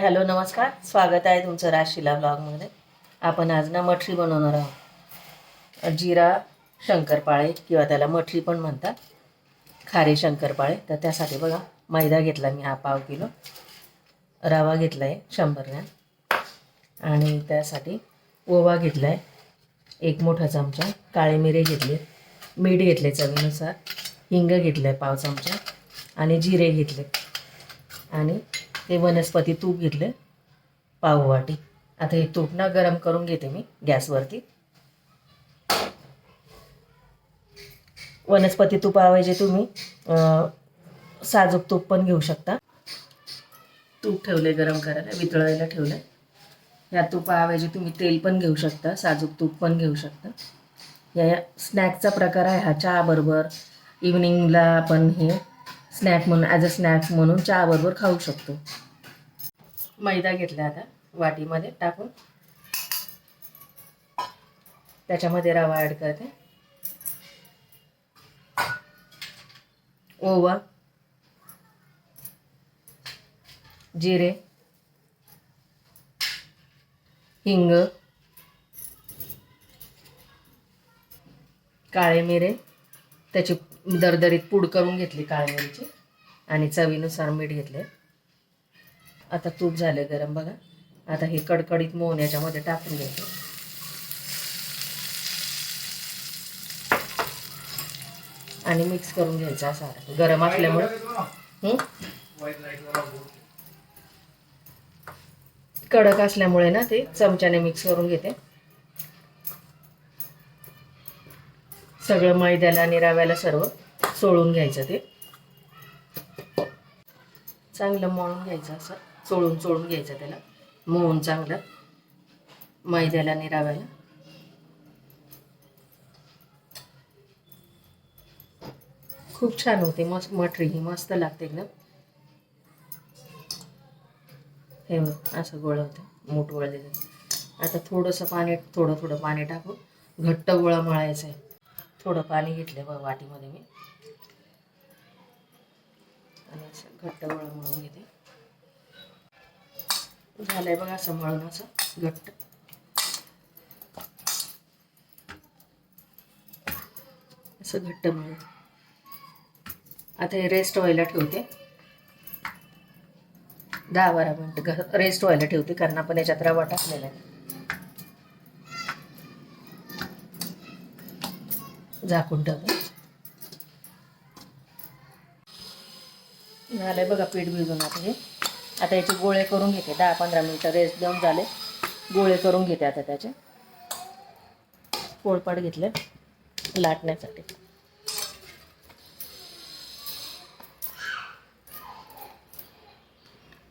Hello नमस्कार. स्वागत आहे तुमचं राशीला ब्लॉगमध्ये. आपण आज ना मठरी बनवणार आहोत. जिरा शंकरपाळे किंवा त्याला मठरी पण म्हणतात. खारे शंकरपाळे. तर त्यासाठी बघा मैदा घेतला मी हा पाव किलो. रवा घेतला आहे शंभर ग्रॅम. आणि त्यासाठी ओवा घेतला आहे एक मोठा चमचा. काळे मिरे घेतले मीठ घेतले चवीनुसार. हिंग घेतलं आहे पाव चमचा. आणि जिरे घेतले. आणि ते वनस्पती तूप घेतले पाव वाटी आता हे तूप ना गरम करून घेते मी गॅसवरती. वनस्पती तुपाऐवजी तुम्ही साजूक तूप पण घेऊ शकता. तूप ठेवले गरम करायला वितळायला ठेवलं या तुपाऐवजी तुम्ही तेल पण घेऊ शकता साजूक तूप पण घेऊ शकता. या स्नॅकचा प्रकार आहे हा चहाबरोबर. इव्हनिंगला आपण हे स्नॅक म्हणून ॲज अ स्नॅक्स म्हणून चहाबरोबर खाऊ शकतो. मैदा घेतला आता वाटीमध्ये टाकून. त्याच्यामध्ये रवा ॲड करते. ओवा जिरे हिंग काळे मिरे त्याची दरदरीत पूड करून घेतली काळ्या मिरीची आणि चवीनुसार मीठ घेतले. आता तूप झाले गरम बघा. आता हे कडकडीत मोहन याच्यामध्ये टाकून घ्यायचं आणि मिक्स करून घ्यायचं असा गरम असल्यामुळे. कडक असल्यामुळे ना ते चमच्याने मिक्स करून घेते. सगळं मैद्याला आणि रव्याला सर्व चोळून घ्यायचं ते. चांगलं मळून घ्यायचं असं. चोळून चोळून घ्यायचं त्याला. मोहून चांगलं. मैद्याला आणि रव्याला. खूप छान होते. मस्त मटरी ही मस्त लागते एकदम. हे असं गोळा होतं. मोठ वळलेलं आता थोडंसं पाणी थोडं थोडं पाणी टाकून घट्ट गोळा मळायचा आहे. थोडं पाणी घेतलं बघ वाटीमध्ये मी. आणि असं घट्ट वळण म्हणून घेते. झालंय बघा असं मळून असं घट्ट. असं घट्ट मळून. आता हे रेस्ट व्हायला ठेवते. दहा बारा मिनटं रेस्ट व्हायला ठेवते कारण आपण याच्यात रवा टाकलेला आहे. झाकून टाकू झालंय बघा पीठ भिजून आता हे. आता याचे गोळे करून घेते. दहा पंधरा मिनटं रेस्ट देऊन झाले. गोळे करून घेते आता त्याचे. पोळपाट घेतले लाटण्यासाठी.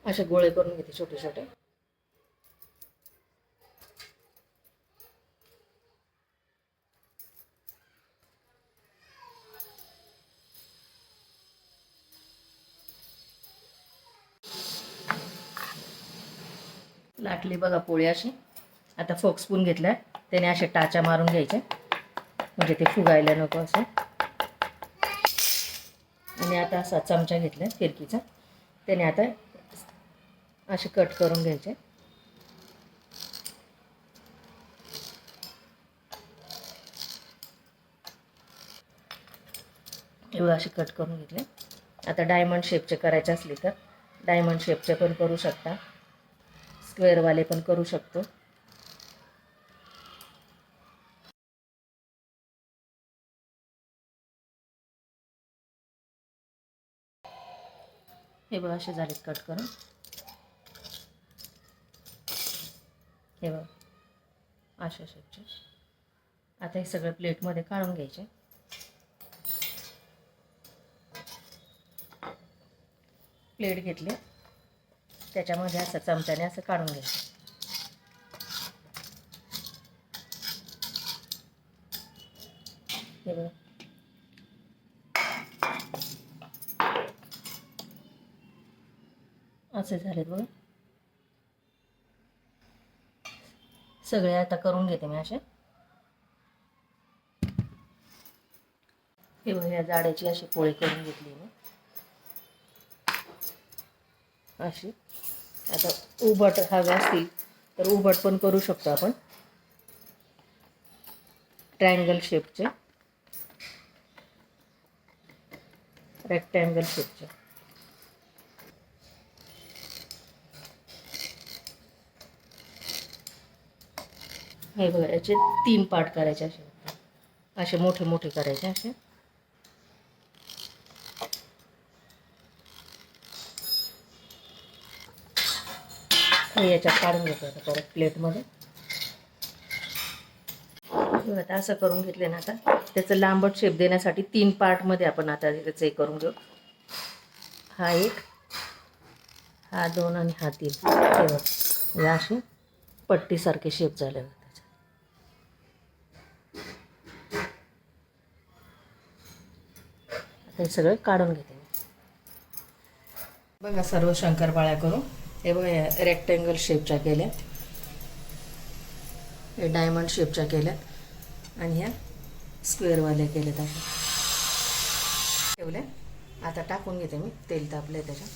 असे गोळे करून घेते छोटे छोटे लाटली बघा पोळी अशी. आता फोक स्पून घेतलाय. त्याने असे टाच्या मारून घ्यायचे म्हणजे ते फुगायला नको असं. आणि आता असा चमचा घेतलाय फिरकीचा. त्याने आता असे कट करून घ्यायचे. एवढं असे कट करून घेतले. आता डायमंड शेपचे करायचे असले तर डायमंड शेपचे पण करू शकता. स्क्वेअरवाले पण करू शकतो. हे बघा असे झालेत कट करून. हे बघा अशा शेपचे आता हे सगळं प्लेटमध्ये काढून घ्यायचे. प्लेट घेतली. त्याच्यामध्ये असं चमच्याने असं काढून घ्यायचं. हे बघा. असे झालेत बघा. सगळे आता करून घेते मी असे. हे बघा या जाड्याची अशी पोळी करून घेतली मी. अशी. आता उभट हवे असतील तर उभट पण करू शकतो आपण. ट्रायंगल शेपचे रेक्टँगल शेपचे हे बघा याचे तीन पार्ट करायचे असे. असे मोठे मोठे करायचे असे. हे याच्यात काढून घेतो आता परत प्लेटमध्ये. आता असं करून घेतले ना आता. त्याचं लांबट शेप देण्यासाठी तीन पार्टमध्ये आपण आता त्याचं हे करून घेऊ. हा एक हा दोन आणि हा तीन. हे असे पट्टीसारखे शेप झाले आता हे सगळं काढून घेते मी. बघा सर्व शंकरपाळ्या करून. हे बघा रेक्टँगल शेपच्या केल्या. हे डायमंड शेपच्या केल्या. आणि ह्या स्क्वेअरवाल्या केल्यात अशा. ठेवल्या. आता टाकून घेते मी. तेल तापले त्याच्यात.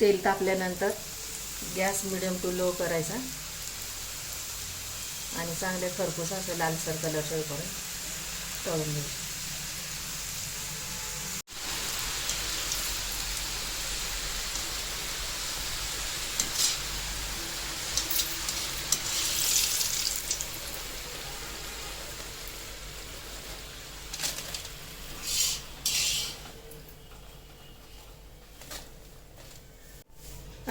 तेल तापल्यानंतर गॅस मिडियम टू लो करायचा. आणि चांगले खरपूस असं लालसर कलरच्या करून तळून घ्यायचं.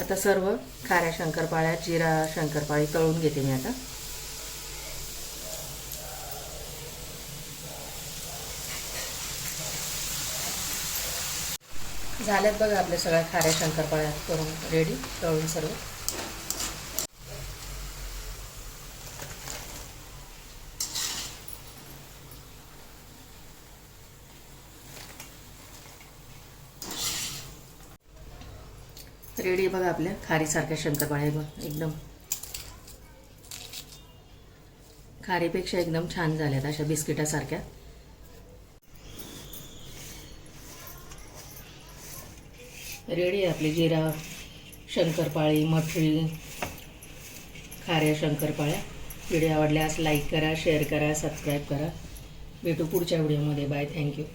आता सर्व खाऱ्या शंकरपाळ्या जिरा शंकरपाळी तळून घेते मी आता. झाल्यात बघा आपल्या सगळ्या खाऱ्या शंकरपाळ्या करून रेडी तळून सर्व. रेडी बघा आपल्या खारीसारख्या शंकरपाळ्या बघ एकदम. खारीपेक्षा एकदम छान झाल्यात अशा बिस्किटासारख्या. रेडी आहे आपली जिरा शंकरपाळी मठरी खाऱ्या शंकरपाळ्या. व्हिडिओ आवडल्यास लाईक करा शेअर करा सबस्क्राईब करा. भेटू पुढच्या व्हिडिओमध्ये. Bye thank you.